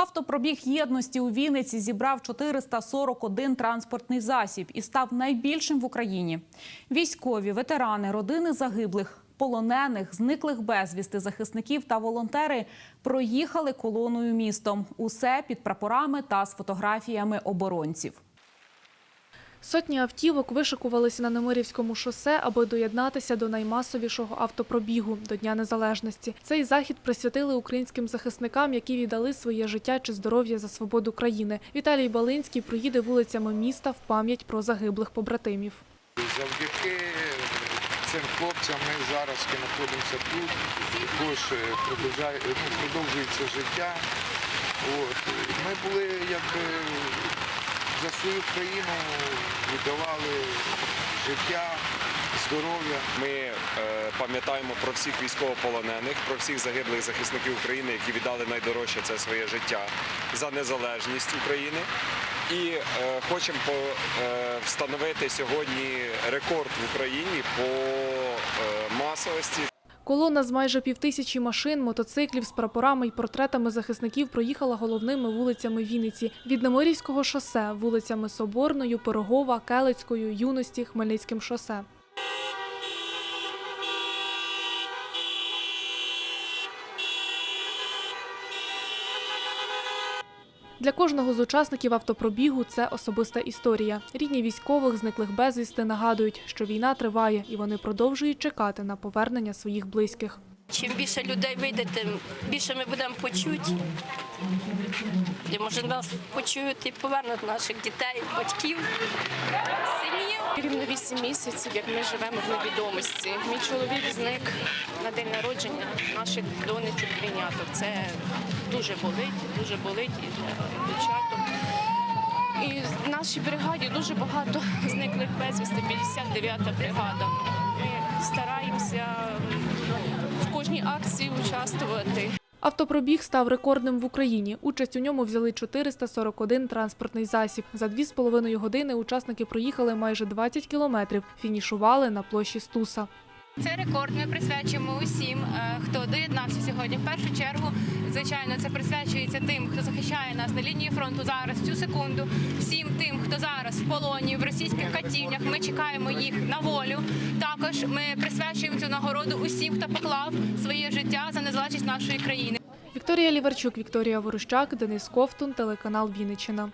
Автопробіг єдності у Вінниці зібрав 441 транспортний засіб і став найбільшим в Україні. Військові, ветерани, родини загиблих, полонених, зниклих безвісти захисників та волонтери проїхали колоною містом. Усе під прапорами та з фотографіями оборонців. Сотні автівок вишикувалися на Немирівському шосе, аби доєднатися до наймасовішого автопробігу до Дня Незалежності. Цей захід присвятили українським захисникам, які віддали своє життя чи здоров'я за свободу країни. Віталій Балинський проїде вулицями міста в пам'ять про загиблих побратимів. Завдяки цим хлопцям ми зараз знаходимося тут, також е, ну, продовжується життя. От. Ми були якби за свою країну віддавали життя, здоров'я. Ми е, пам'ятаємо про всіх військовополонених, про всіх загиблих захисників України, які віддали найдорожче це своє життя за незалежність України. І е, хочемо по, е, встановити сьогодні рекорд в Україні по е, масовості. Колона з майже півтисячі машин, мотоциклів з прапорами і портретами захисників проїхала головними вулицями Вінниці від Немирівського шосе, вулицями Соборною, Пирогова, Келицькою, Юності, Хмельницьким шосе. Для кожного з учасників автопробігу це особиста історія. Рідні військових, зниклих безвісти, нагадують, що війна триває, і вони продовжують чекати на повернення своїх близьких. Чим більше людей вийде, тим більше ми будемо почуті. І може нас почують і повернуть наших дітей, батьків. Рівно 8 місяців, як ми живемо в невідомості. Мій чоловік зник на день народження наших донечок двійняток. Це дуже болить, дуже болить і для дівчаток. І в нашій бригаді дуже багато зниклих безвісти, 59-та бригада. Ми стараємося в кожній акції участвувати. Автопробіг став рекордним в Україні. Участь у ньому взяли 441 транспортний засіб. За 2,5 години учасники проїхали майже 20 кілометрів. Фінішували на площі Стуса. Цей рекорд ми присвячуємо усім, е, хто доєднався сьогодні. В першу чергу, звичайно, це присвячується тим, хто захищає нас на лінії фронту зараз цю секунду. Всім тим, хто зараз в полоні в російських катівнях. Ми чекаємо їх на волю. Також ми присвячуємо цю нагороду усім, хто поклав своє життя за незалежність нашої країни. Вікторія Ліварчук, Вікторія Ворощак, Денис Ковтун, телеканал Вінниччина.